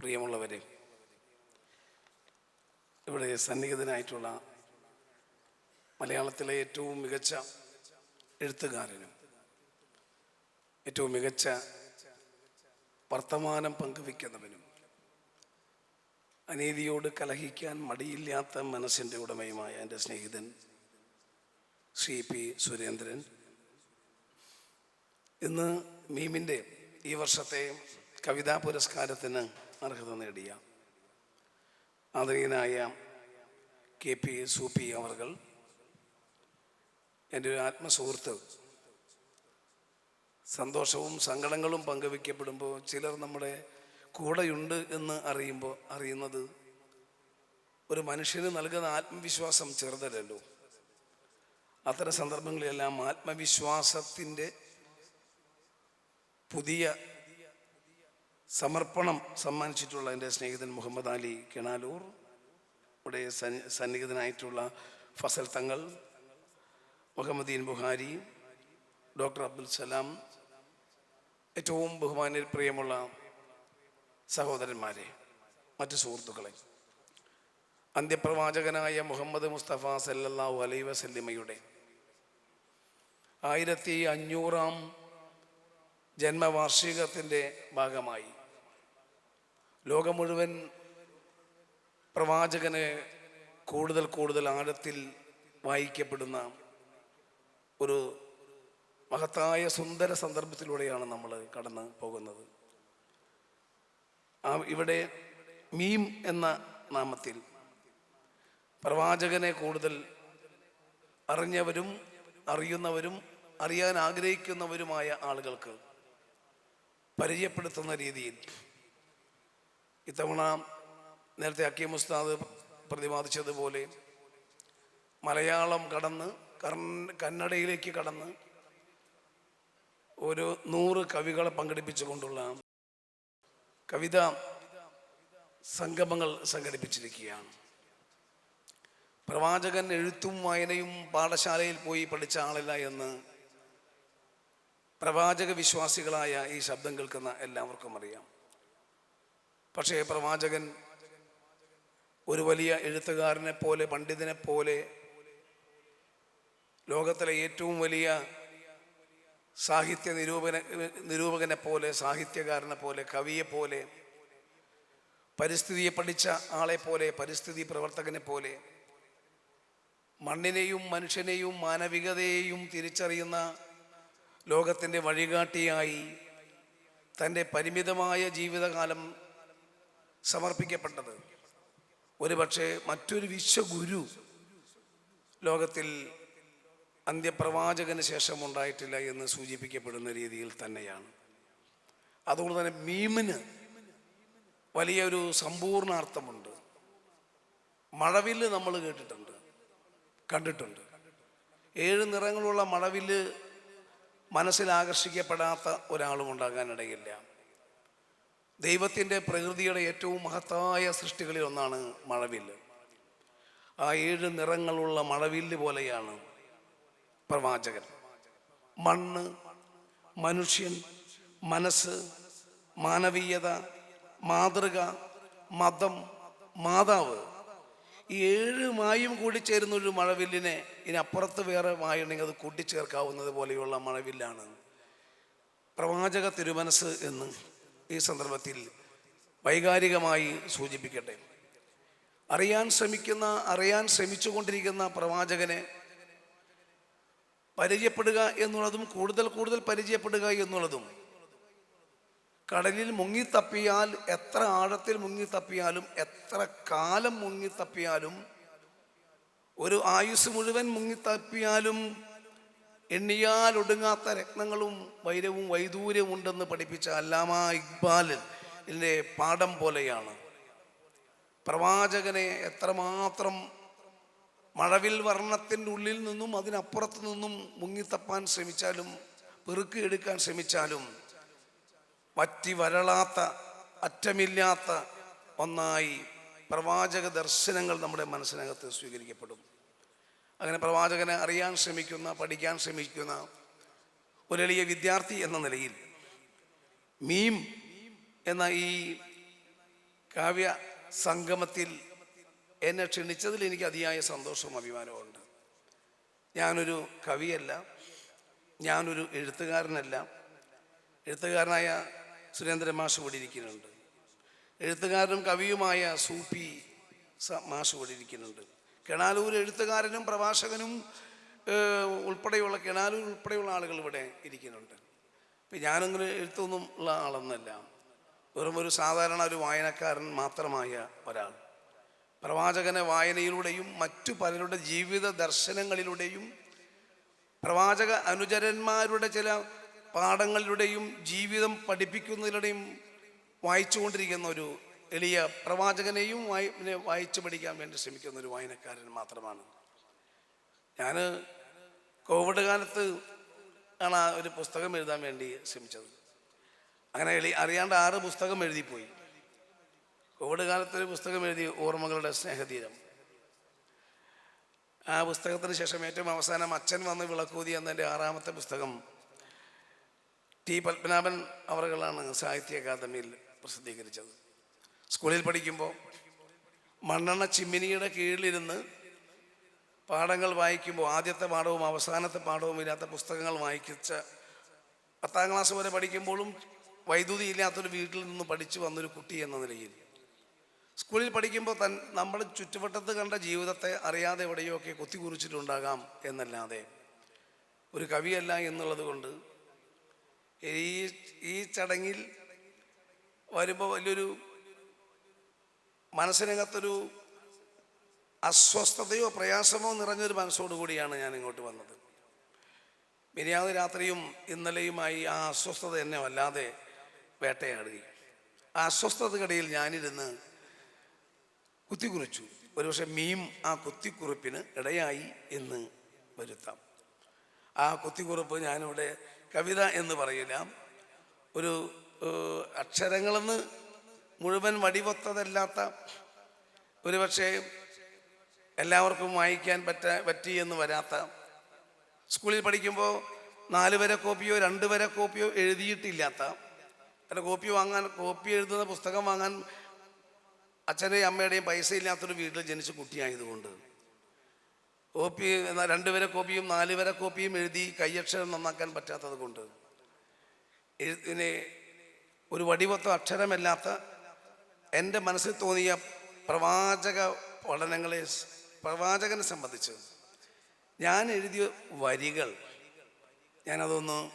പ്രിയമുള്ളവരെ ഇവിടെ സന്നിഹിതനായിട്ടുള്ള മലയാളത്തിലെ ഏറ്റവും മികച്ച എഴുത്തുകാരനും ഏറ്റവും മികച്ച വർത്തമാനം പങ്കുവയ്ക്കുന്നവനും അനീതിയോട് കലഹിക്കാൻ മടിയില്ലാത്ത മനസ്സിന്റെ ഉടമയുമായ എന്റെ സ്നേഹിതൻ ശ്രീ പി സുരേന്ദ്രൻ. ഇന്ന് മീമിന്റെ ഈ വർഷത്തെ കവിതാ പുരസ്കാരത്തിന് അർഹത നേടിയ ആദരണീയനായ കെ പി സൂപ്പി അവർകൾ എന്റെ ഒരു ആത്മസുഹൃത്ത് സന്തോഷവും സങ്കടങ്ങളും പങ്കുവയ്ക്കപ്പെടുമ്പോൾ ചിലർ നമ്മുടെ കൂടെയുണ്ട് എന്ന് അറിയുമ്പോൾ അറിയുന്നത് ഒരു മനുഷ്യന് നൽകുന്ന ആത്മവിശ്വാസം ചെറുതല്ലല്ലോ. അത്തരം സന്ദർഭങ്ങളിലെല്ലാം ആത്മവിശ്വാസത്തിന്റെ പുതിയ സമർപ്പണം സമ്മാനിച്ചിട്ടുള്ള എന്റെ സ്നേഹിതൻ മുഹമ്മദ് അലി കിണാലൂർ ഇവിടെ സന്നി- സന്നിഹിതനായിട്ടുള്ള ഫസൽ തങ്ങൾ മുഹമ്മദീൻ ബുഹാരി ഡോക്ടർ അബ്ദുൽ സലാം ഏറ്റവും ബഹുമാന പ്രിയമുള്ള സഹോദരന്മാരെ മറ്റു സുഹൃത്തുക്കളെ. അന്ത്യപ്രവാചകനായ മുഹമ്മദ് മുസ്തഫ സല്ലല്ലാഹു അലൈ വസല്ലിമയുടെ ആയിരത്തി അഞ്ഞൂറാം ജന്മവാർഷികത്തിന്റെ ഭാഗമായി ലോകം മുഴുവൻ പ്രവാചകനെ കൂടുതൽ കൂടുതൽ ആഴത്തിൽ വായിക്കപ്പെടുന്ന ഒരു മഹത്തായ സുന്ദര സന്ദർഭത്തിലൂടെയാണ് നമ്മൾ കടന്ന് പോകുന്നത്. ആ ഇവിടെ മീം എന്ന നാമത്തിൽ പ്രവാചകനെ കൂടുതൽ അറിഞ്ഞവരും അറിയുന്നവരും അറിയാൻ ആഗ്രഹിക്കുന്നവരുമായ ആളുകൾക്ക് പരിചയപ്പെടുത്തുന്ന രീതിയിൽ ഇത്തവണ നേരത്തെ അക്കീം ഉസ്താദ് പ്രതിപാദിച്ചതുപോലെ മലയാളം കടന്ന് കന്നഡയിലേക്ക് കടന്ന് ഒരു നൂറ് കവികളെ പങ്കെടുപ്പിച്ചുകൊണ്ടുള്ള കവിത സംഗമങ്ങൾ സംഘടിപ്പിച്ചിരിക്കുകയാണ്. പ്രവാചകൻ എഴുത്തും വായനയും പാഠശാലയിൽ പോയി പഠിച്ച ആളല്ല എന്ന് പ്രവാചക വിശ്വാസികളായ ഈ ശബ്ദം കേൾക്കുന്ന എല്ലാവർക്കും അറിയാം. പക്ഷേ പ്രവാചകൻ ഒരു വലിയ എഴുത്തുകാരനെ പോലെ പണ്ഡിതനെ പോലെ ലോകത്തിലെ ഏറ്റവും വലിയ സാഹിത്യ നിരൂപന നിരൂപകനെ പോലെ സാഹിത്യകാരനെ പോലെ കവിയെ പോലെ പരിസ്ഥിതിയെ പഠിച്ച ആളെ പോലെ പരിസ്ഥിതി പ്രവർത്തകനെ പോലെ മണ്ണിനെയും മനുഷ്യനെയും മാനവികതയെയും തിരിച്ചറിയുന്ന ലോകത്തിന്റെ വഴികാട്ടിയായി തന്റെ പരിമിതമായ ജീവിതകാലം സമർപ്പിക്കപ്പെട്ടത്. ഒരുപക്ഷെ മറ്റൊരു വിശ്വഗുരു ലോകത്തിൽ അന്ത്യപ്രവാചകന് ശേഷം ഉണ്ടായിട്ടില്ല എന്ന് സൂചിപ്പിക്കപ്പെടുന്ന രീതിയിൽ തന്നെയാണ്. അതുകൊണ്ട് തന്നെ മീമിന് വലിയൊരു സമ്പൂർണാർത്ഥമുണ്ട് മഴവില്ല് നമ്മൾ കേട്ടിട്ടുണ്ട് കണ്ടിട്ടുണ്ട്. ഏഴ് നിറങ്ങളുള്ള മഴവില്ല് മനസ്സിൽ ആകർഷിക്കപ്പെടാത്ത ഒരാളും ഉണ്ടാകാനിടയില്ല. ദൈവത്തിന്റെ പ്രകൃതിയുടെ ഏറ്റവും മഹത്തായ സൃഷ്ടികളിൽ ഒന്നാണ് മഴവില്ല്. ആ ഏഴ് നിറങ്ങളുള്ള മഴവില്ല് പോലെയാണ് പ്രവാചകൻ. മണ്ണ് മനുഷ്യൻ മനസ്സ് മാനവീയത മാതൃക മതം മാതാവ്. ഈ ഏഴ് മായും കൂടി ചേരുന്ന ഒരു മഴവില്ലിനെ ഇനി അപ്പുറത്ത് വേറെ മായുണ്ടെങ്കിൽ അത് കൂട്ടിച്ചേർക്കാവുന്നത് പോലെയുള്ള മഴവില്ലാണ്. പ്രവാചക തിരുമനസ് എന്ന് ഈ സന്ദർഭത്തിൽ വൈകാരികമായി സൂചിപ്പിക്കട്ടെ. അറിയാൻ ശ്രമിക്കുന്ന അറിയാൻ ശ്രമിച്ചുകൊണ്ടിരിക്കുന്ന പ്രവാചകനെ പരിചയപ്പെടുക എന്നുള്ളതും കൂടുതൽ കൂടുതൽ പരിചയപ്പെടുക എന്നുള്ളതും കടലിൽ മുങ്ങിത്തപ്പിയാൽ എത്ര ആഴത്തിൽ മുങ്ങിത്തപ്പിയാലും എത്ര കാലം മുങ്ങിത്തപ്പിയാലും ഒരു ആയുസ് മുഴുവൻ മുങ്ങിത്തപ്പിയാലും എണ്ണിയാൽ ഒടുങ്ങാത്ത രത്നങ്ങളും വൈരവും വൈദൂര്യവും ഉണ്ടെന്ന് പഠിപ്പിച്ച അല്ലാമ ഇക്ബാൽ ഇതിന്റെ പാഠം പോലെയാണ്. പ്രവാചകനെ എത്രമാത്രം മഴവിൽ വർണത്തിന്റെ ഉള്ളിൽ നിന്നും അതിനപ്പുറത്ത് നിന്നും മുങ്ങിത്തപ്പാൻ ശ്രമിച്ചാലും പെറുക്കിയെടുക്കാൻ ശ്രമിച്ചാലും വറ്റി വരളാത്ത അറ്റമില്ലാത്ത ഒന്നായി പ്രവാചക ദർശനങ്ങൾ നമ്മുടെ മനസ്സിനകത്ത് സ്വീകരിക്കപ്പെടും. അങ്ങനെ പ്രവാചകനെ അറിയാൻ ശ്രമിക്കുന്ന പഠിക്കാൻ ശ്രമിക്കുന്ന ഒരു എളിയ വിദ്യാർത്ഥി എന്ന നിലയിൽ മീം എന്ന ഈ കാവ്യ സംഗമത്തിൽ എന്നെ ക്ഷണിച്ചതിൽ എനിക്ക് അതിയായ സന്തോഷവും അഭിമാനവുമുണ്ട് ഞാനൊരു കവിയല്ല ഞാനൊരു എഴുത്തുകാരനല്ല. എഴുത്തുകാരനായ സുരേന്ദ്രൻ മാഷ് ഇവിടെ ഇരിക്കുന്നുണ്ട്. എഴുത്തുകാരനും കവിയുമായ സൂപ്പി മാഷ് ഇവിടെ ഇരിക്കുന്നുണ്ട്. കെണാലൂർ എഴുത്തുകാരനും പ്രഭാഷകനും ഉൾപ്പെടെയുള്ള കെണാലൂർ ഉൾപ്പെടെയുള്ള ആളുകൾ ഇവിടെ ഇരിക്കുന്നുണ്ട്. ഇപ്പം ഞാനങ്ങനെ എഴുത്തൊന്നും ഉള്ള ആളൊന്നല്ല. വെറും ഒരു സാധാരണ ഒരു വായനക്കാരൻ മാത്രമായ ഒരാൾ. പ്രവാചകനെ വായനയിലൂടെയും മറ്റു പലരുടെ ജീവിത ദർശനങ്ങളിലൂടെയും പ്രവാചക അനുചരന്മാരുടെ ചില പാഠങ്ങളിലൂടെയും ജീവിതം പഠിപ്പിക്കുന്നതിലൂടെയും വായിച്ചുകൊണ്ടിരിക്കുന്ന ഒരു എളിയ പ്രവാചകനെയും വായി വായിച്ചു പഠിക്കാൻ വേണ്ടി ശ്രമിക്കുന്ന ഒരു വായനക്കാരൻ മാത്രമാണ്. ഞാൻ കോവിഡ് കാലത്ത് ആണ് ആ ഒരു പുസ്തകം എഴുതാൻ വേണ്ടി ശ്രമിച്ചത്. അങ്ങനെ എളി അറിയാണ്ട് ആറ് പുസ്തകം എഴുതിപ്പോയി. കോവിഡ് കാലത്ത് ഒരു പുസ്തകം എഴുതി ഓർമ്മകളുടെ സ്നേഹതീരം. ആ പുസ്തകത്തിന് ശേഷം ഏറ്റവും അവസാനം അച്ഛൻ വന്ന് വിളക്കൂതി എന്നതിന്റെ ആറാമത്തെ പുസ്തകം ടി പത്മനാഭൻ അവറുകളാണ് സാഹിത്യ അക്കാദമിയിൽ പ്രസിദ്ധീകരിച്ചത്. സ്കൂളിൽ പഠിക്കുമ്പോൾ മണ്ണെണ്ണ ചിമ്മിനിയുടെ കീഴിലിരുന്ന് പാഠങ്ങൾ വായിക്കുമ്പോൾ ആദ്യത്തെ പാഠവും അവസാനത്തെ പാഠവും ഇല്ലാത്ത പുസ്തകങ്ങൾ വായിച്ച പത്താം ക്ലാസ് വരെ പഠിക്കുമ്പോഴും വൈദ്യുതി ഇല്ലാത്തൊരു വീട്ടിൽ നിന്ന് പഠിച്ചു വന്നൊരു കുട്ടി എന്ന നിലയിൽ. സ്കൂളിൽ പഠിക്കുമ്പോൾ തൻ നമ്മുടെ ചുറ്റുവട്ടത്ത് കണ്ട ജീവിതത്തെ അറിയാതെ എവിടെയൊക്കെ കുത്തിക്കുറിച്ചിട്ടുണ്ടാകാം എന്നല്ലാതെ ഒരു കവിയല്ല എന്നുള്ളത് കൊണ്ട് ഈ ഈ ചടങ്ങിൽ വരുമ്പോൾ വലിയൊരു മനസ്സിനകത്തൊരു അസ്വസ്ഥതയോ പ്രയാസമോ നിറഞ്ഞൊരു മനസ്സോടുകൂടിയാണ് ഞാൻ ഇങ്ങോട്ട് വന്നത്. മിനിയാതെ രാത്രിയും ഇന്നലെയുമായി ആ അസ്വസ്ഥത എന്നെ വല്ലാതെ വേട്ടയാടുകയും ആ അസ്വസ്ഥതക്കിടയിൽ ഞാനിരുന്ന് കുത്തിക്കുറിച്ചു. ഒരുപക്ഷെ മീം ആ കുത്തിക്കുറിപ്പിന് ഇടയായി എന്ന് വരുത്താം. ആ കുത്തിക്കുറിപ്പ് ഞാനിവിടെ കവിത എന്ന് പറയില്ല. ഒരു അക്ഷരങ്ങളെന്ന് മുഴുവൻ വടിവൊത്തതല്ലാത്ത ഒരുപക്ഷെ എല്ലാവർക്കും വായിക്കാൻ പറ്റ പറ്റി എന്ന് വരാത്ത. സ്കൂളിൽ പഠിക്കുമ്പോൾ നാല് വരെ കോപ്പിയോ രണ്ട് വരെ കോപ്പിയോ എഴുതിയിട്ടില്ലാത്ത. അല്ല കോപ്പി വാങ്ങാൻ കോപ്പി എഴുതുന്ന പുസ്തകം വാങ്ങാൻ അച്ഛന്റെയും അമ്മയുടെയും പൈസ ഇല്ലാത്തൊരു വീട്ടിൽ ജനിച്ച കുട്ടിയായതുകൊണ്ട്. കോപ്പി രണ്ട് വരെ കോപ്പിയും നാല് വരെ കോപ്പിയും എഴുതി കൈയക്ഷരം നന്നാക്കാൻ പറ്റാത്തത് കൊണ്ട് എഴുതിനെ ഒരു വടിവത്ത അക്ഷരമല്ലാത്ത എന്റെ മനസ്സിൽ തോന്നിയ പ്രവാചക പഠനങ്ങളെ പ്രവാചകനെ സംബന്ധിച്ച് ഞാൻ എഴുതിയ വരികൾ ഞാനതൊന്ന്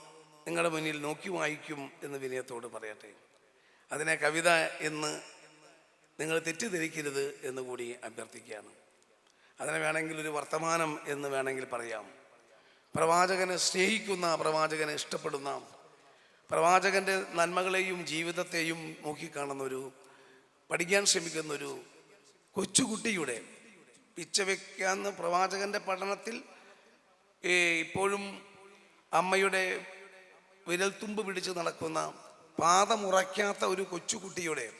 നിങ്ങളുടെ മുന്നിൽ നോക്കി വായിക്കും എന്ന് വിനയത്തോട് പറയട്ടെ. അതിനെ കവിത എന്ന് നിങ്ങൾ തെറ്റിദ്ധരിക്കരുത് എന്ന് കൂടി അഭ്യർത്ഥിക്കുകയാണ്. അതിനെ വേണമെങ്കിൽ ഒരു വർത്തമാനം എന്ന് വേണമെങ്കിൽ പറയാം. പ്രവാചകനെ സ്നേഹിക്കുന്ന പ്രവാചകനെ ഇഷ്ടപ്പെടുന്ന പ്രവാചകന്റെ നന്മകളെയും ജീവിതത്തെയും നോക്കിക്കാണുന്ന ഒരു പഠിക്കാൻ ശ്രമിക്കുന്ന ഒരു കൊച്ചുകുട്ടിയുടെ പിച്ച പ്രവാചകന്റെ പഠനത്തിൽ ഇപ്പോഴും അമ്മയുടെ വിരൽത്തുമ്പ് പിടിച്ച് നടക്കുന്ന പാദമുറയ്ക്കാത്ത ഒരു കൊച്ചുകുട്ടിയുടെ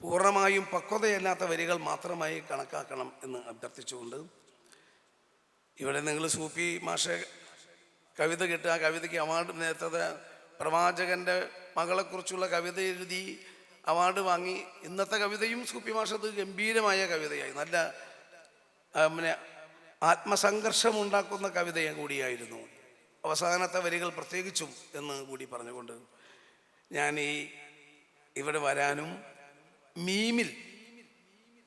പൂർണമായും പക്വതയല്ലാത്ത വരികൾ മാത്രമായി കണക്കാക്കണം എന്ന് അഭ്യർത്ഥിച്ചുകൊണ്ട് ഇവിടെ നിങ്ങൾ സൂഫി മാഷ കവിത കിട്ടുക. കവിതയ്ക്ക് അവാർഡ് നേരത്തെ പ്രവാചകന്റെ മകളെക്കുറിച്ചുള്ള കവിത എഴുതി അവാർഡ് വാങ്ങി ഇന്നത്തെ കവിതയും സൂപ്പി മാഷത് ഗംഭീരമായ കവിതയായി. നല്ല പിന്നെ ആത്മസംഘർഷം ഉണ്ടാക്കുന്ന കവിതയും കൂടിയായിരുന്നു. അവസാനത്തെ വരികൾ പ്രത്യേകിച്ചും എന്ന് കൂടി പറഞ്ഞുകൊണ്ട് ഞാൻ ഈ ഇവിടെ വരാനും മീമിൽ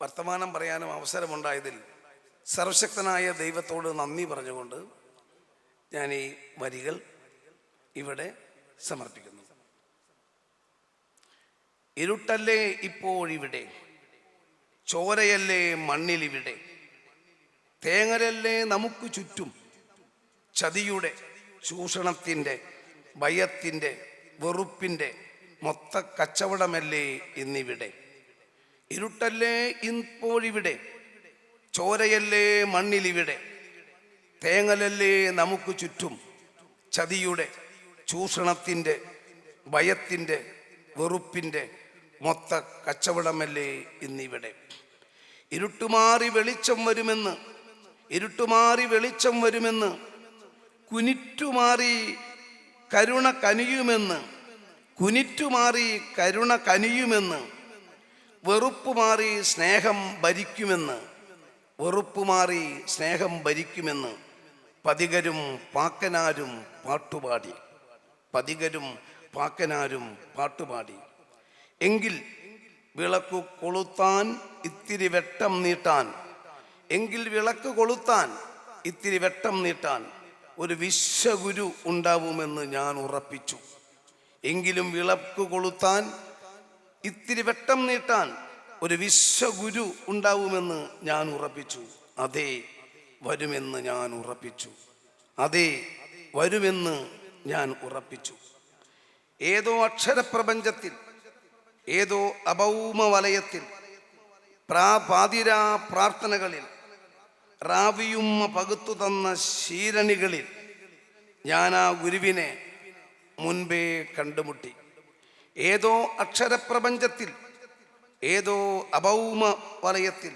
വർത്തമാനം പറയാനും അവസരമുണ്ടായതിൽ സർവശക്തനായ ദൈവത്തോട് നന്ദി പറഞ്ഞുകൊണ്ട് ഞാൻ ഈ വരികൾ ഇവിടെ സമർപ്പിക്കുന്നു. ഇരുട്ടല്ലേ ഇപ്പോഴിവിടെ? ചോരയല്ലേ മണ്ണിലിവിടെ? തേങ്ങലല്ലേ നമുക്ക് ചുറ്റും? ചതിയുടെ ചൂഷണത്തിന്റെ ഭയത്തിന്റെ വെറുപ്പിന്റെ മൊത്ത കച്ചവടമല്ലേ ഇന്നിവിടെ? ഇരുട്ടല്ലേ ഇപ്പോഴിവിടെ? ചോരയല്ലേ മണ്ണിലിവിടെ? തേങ്ങലല്ലേ നമുക്ക് ചുറ്റും? ചതിയുടെ ചൂഷണത്തിന്റെ ഭയത്തിന്റെ വെറുപ്പിന്റെ മൊത്ത കച്ചവടമല്ലേ ഇന്നിവിടെ? ഇരുട്ടുമാറി വെളിച്ചം വരുമെന്ന് ഇരുട്ടുമാറി വെളിച്ചം വരുമെന്ന് കുനിറ്റുമാറി കരുണ കനിയുമെന്ന് കുനിറ്റുമാറി കരുണ കനിയുമെന്ന് വെറുപ്പ് മാറി സ്നേഹം ഭരിക്കുമെന്ന് വെറുപ്പ് മാറി സ്നേഹം ഭരിക്കുമെന്ന് പതികരും പാക്കനാരും പാട്ടുപാടി. പതികരും പാക്കനാരും പാട്ടുപാടി. എങ്കിൽ വിളക്ക് കൊളുത്താൻ ഇത്തിരി വെട്ടം നീട്ടാൻ. എങ്കിൽ വിളക്ക് കൊളുത്താൻ ഇത്തിരി വെട്ടം നീട്ടാൻ. ഒരു വിശ്വഗുരു ഉണ്ടാവുമെന്ന് ഞാൻ ഉറപ്പിച്ചു. എങ്കിലും വിളക്ക് കൊളുത്താൻ ഇത്തിരി വെട്ടം നീട്ടാൻ ഒരു വിശ്വഗുരു ഉണ്ടാവുമെന്ന് ഞാൻ ഉറപ്പിച്ചു. അതെ വരുമെന്ന് ഞാൻ ഉറപ്പിച്ചു. അതെ വരുമെന്ന് ഞാൻ ഉറപ്പിച്ചു. ഏതോ അക്ഷരപ്രപഞ്ചത്തിൽ ഏതോ അഭൗമ വലയത്തിൽ പ്രാ പാതിരാ പ്രാർത്ഥനകളിൽ റാവിയുമ്മ പകുത്തു തന്ന ശീരണികളിൽ ഞാൻ ആ ഗുരുവിനെ മുൻപേ കണ്ടുമുട്ടി. ഏതോ അക്ഷരപ്രപഞ്ചത്തിൽ ഏതോ അഭൗമ വലയത്തിൽ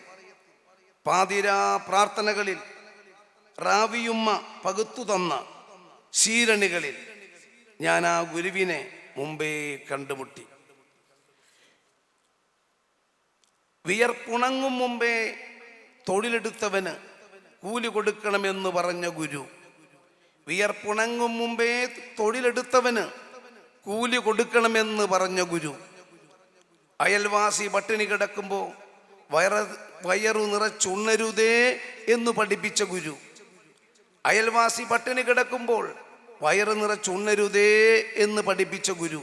പാതിരാ പ്രാർത്ഥനകളിൽ റാവിയുമ്മ പകുത്തു തന്ന ശീരണികളിൽ ഞാൻ ആ ഗുരുവിനെ മുമ്പേ കണ്ടുമുട്ടി. വിയർപ്പുണങ്ങും മുമ്പേ തൊഴിലെടുത്തവന് കൂലി കൊടുക്കണമെന്ന് പറഞ്ഞ ഗുരു. വിയർപ്പുണങ്ങും മുമ്പേ തൊഴിലെടുത്തവന് കൂലി കൊടുക്കണമെന്ന് പറഞ്ഞ ഗുരു. അയൽവാസി പട്ടിണി കിടക്കുമ്പോൾ വയറ വയറു നിറച്ചുണ്ണരുതേ എന്ന് പഠിപ്പിച്ച ഗുരു. അയൽവാസി പട്ടിണി കിടക്കുമ്പോൾ വയറ് നിറച്ചുണ്ണരുതേ എന്ന് പഠിപ്പിച്ച ഗുരു.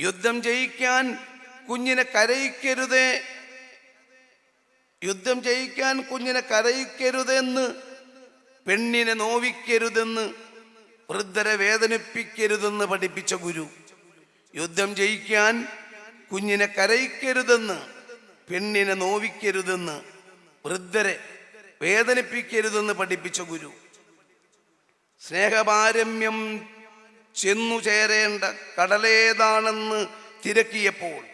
യുദ്ധം ജയിക്കാൻ കുഞ്ഞിനെ കരയിക്കരുതേ. യുദ്ധം ജയിക്കാൻ കുഞ്ഞിനെ കരയിക്കരുതെന്ന് പെണ്ണിനെ നോവിക്കരുതെന്ന് വൃദ്ധരെ വേദനിപ്പിക്കരുതെന്ന് പഠിപ്പിച്ച ഗുരു. യുദ്ധം ജയിക്കാൻ കുഞ്ഞിനെ കരയിക്കരുതെന്ന് പെണ്ണിനെ നോവിക്കരുതെന്ന് വൃദ്ധരെ വേദനിപ്പിക്കരുതെന്ന് പഠിപ്പിച്ച ഗുരു. സ്നേഹപാരമ്യം ചെന്നു ചേരേണ്ട കടലേതാണെന്ന് തിരക്കിയപ്പോൾ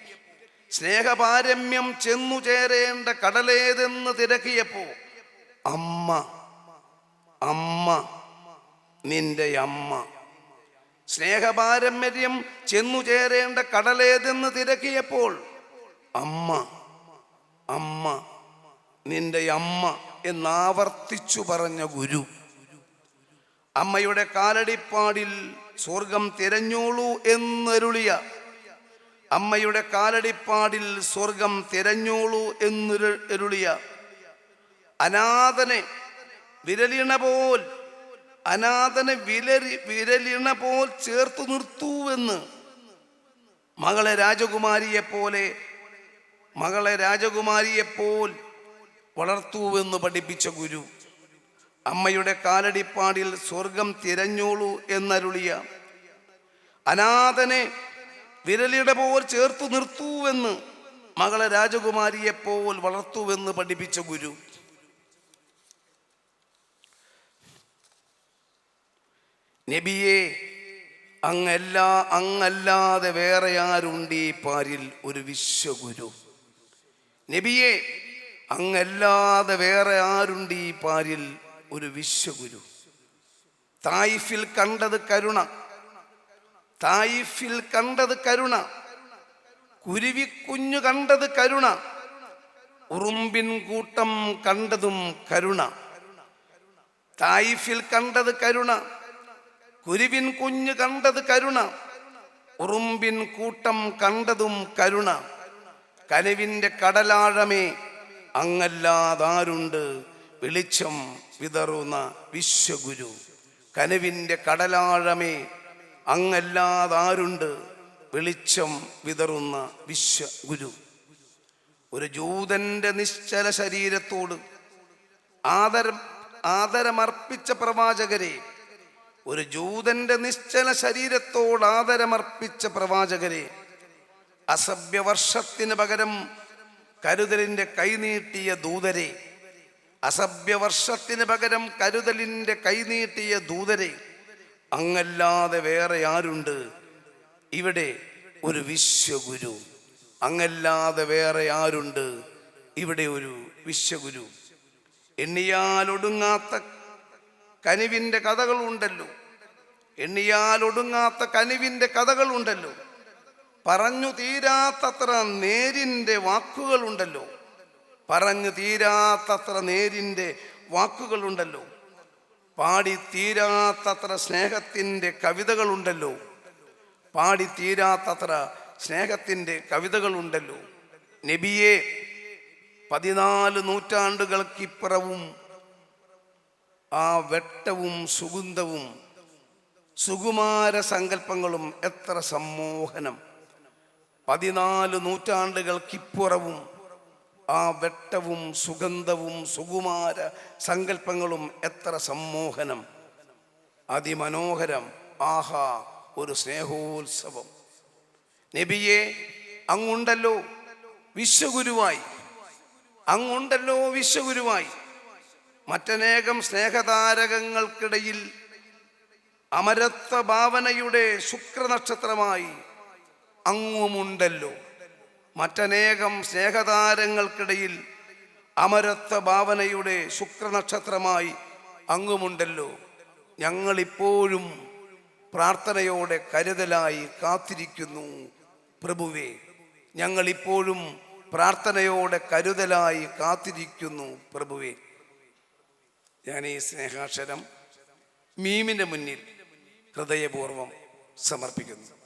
സ്നേഹപാരമ്യം ചെന്നു ചേരേണ്ട കടലേതെന്ന് തിരക്കിയപ്പോ അമ്മ അമ്മ നിന്റെ അമ്മ. സ്നേഹപാരമ്പര്യം ചെന്നു ചേരേണ്ട കടലേതെന്ന് തിരക്കിയപ്പോൾ അമ്മ അമ്മ നിന്റെ അമ്മ എന്നാവർത്തിച്ചു പറഞ്ഞ ഗുരു. അമ്മയുടെ കാലടിപ്പാടിൽ സ്വർഗം തിരഞ്ഞോളൂ എന്നരുളിയ അമ്മയുടെ കാലടിപ്പാടിൽ സ്വർഗം തിരഞ്ഞോളൂ എന്നരുളിയ അനാഥനെ വിരലിണ പോൽ അനാഥനെ വിലരി വിരലിണ പോൽ ചേർത്തു നിർത്തൂവെന്ന് മകളെ രാജകുമാരിയെ പോലെ മകളെ രാജകുമാരിയെ പോൽ വളർത്തൂവെന്ന് പഠിപ്പിച്ച ഗുരു. അമ്മയുടെ കാലടിപ്പാടിൽ സ്വർഗം തിരഞ്ഞോളൂ എന്നരുളിയ. അനാഥനെ വിരലിട പോൽ ചേർത്തു നിർത്തൂവെന്ന് മകളെ രാജകുമാരിയെ പോൽ വളർത്തുവെന്ന് പഠിപ്പിച്ച ഗുരു. നബിയെ അങ്ങല്ല അങ്ങല്ലാതെ വേറെ ആരുണ്ട് ഈ പാരിൽ ഒരു വിശ്വഗുരു? നബിയെ അങ്ങല്ലാതെ വേറെ ആരുണ്ട് ഈ പാരിൽ ഒരു വിശ്വഗുരു? തായിഫിൽ കണ്ടത് കരുണ തായിഫിൽ കണ്ടത് കരുണ കുരുവിക്കുഞ്ഞു കണ്ടത് കരുണ ഉറുമ്പിൻ കൂട്ടം കണ്ടതും കരുണ. തായിഫിൽ കണ്ടത് കരുണ കുരുവിൻ കുഞ്ഞു കണ്ടത് കരുണ ഉറുമ്പിൻ കൂട്ടം കണ്ടതും കരുണ. കനവിന്റെ കടലാഴമേ അങ്ങല്ലാതാരുണ്ട് വെളിച്ചം വിതറുന്ന വിശ്വഗുരു. കനവിന്റെ കടലാഴമേ അങ്ങല്ലാതാരുണ്ട് വെളിച്ചം വിതറുന്ന വിശ്വഗുരു. ഒരു ജൂതന്റെ നിശ്ചല ശരീരത്തോട് ആദരം ആദരമർപ്പിച്ച പ്രവാചകരെ ഒരു ജൂതന്റെ നിശ്ചല ശരീരത്തോട് ആദരമർപ്പിച്ച പ്രവാചകരെ അസഭ്യവർഷത്തിന് പകരം കരുതലിന്റെ കൈനീട്ടിയ ദൂതരെ അസഭ്യവർഷത്തിന് പകരം കരുതലിന്റെ കൈനീട്ടിയ ദൂതരെ അങ്ങല്ലാതെ വേറെ ആരുണ്ട്? ഇവിടെ ഒരു വിശ്വഗുരു. അങ്ങല്ലാതെ വേറെ ആരുണ്ട്? ഇവിടെ ഒരു വിശ്വഗുരു. എണ്ണിയാലൊടുങ്ങാത്ത കനിവിന്റെ കഥകളുണ്ടല്ലോ. എണ്ണിയാലൊടുങ്ങാത്ത കനിവിന്റെ കഥകളുണ്ടല്ലോ. പറഞ്ഞു തീരാത്തത്ര നേരിന്റെ വാക്കുകളുണ്ടല്ലോ. പറഞ്ഞു തീരാത്തത്ര നേരിന്റെ വാക്കുകളുണ്ടല്ലോ. പാടി തീരാത്തത്ര സ്നേഹത്തിന്റെ കവിതകളുണ്ടല്ലോ. പാടി തീരാത്തത്ര സ്നേഹത്തിന്റെ കവിതകളുണ്ടല്ലോ. നബിയെ പതിനാല് നൂറ്റാണ്ടുകൾക്കിപ്പുറവും ആ വെട്ടവും സുഗന്ധവും സുകുമാര സങ്കല്പങ്ങളും എത്ര സമ്മോഹനം. പതിനാല് നൂറ്റാണ്ടുകൾക്കിപ്പുറവും ആ വെട്ടവും സുഗന്ധവും സുകുമാര സങ്കല്പങ്ങളും എത്ര സമ്മോഹനം. അതിമനോഹരം. ആഹാ ഒരു സ്നേഹോത്സവം. നബിയെ അങ്ങുണ്ടല്ലോ വിശ്വഗുരുവായി. അങ്ങുണ്ടല്ലോ വിശ്വഗുരുവായി. മറ്റനേകം സ്നേഹതാരകങ്ങൾക്കിടയിൽ അമരത്വ ഭാവനയുടെ ശുക്രനക്ഷത്രമായി അങ്ങുമുണ്ടല്ലോ. മറ്റനേകം സ്നേഹതാരങ്ങൾക്കിടയിൽ അമരത്വ ഭാവനയുടെ ശുക്രനക്ഷത്രമായി അങ്ങുമുണ്ടല്ലോ. ഞങ്ങളിപ്പോഴും പ്രാർത്ഥനയോടെ കരുതലായി കാത്തിരിക്കുന്നു. പ്രഭുവേ ഞങ്ങളിപ്പോഴും പ്രാർത്ഥനയോടെ കരുതലായി കാത്തിരിക്കുന്നു. പ്രഭുവേ ഞാൻ ഈ സ്നേഹാക്ഷരം മീമിന്റെ മുന്നിൽ ഹൃദയപൂർവം സമർപ്പിക്കുന്നു.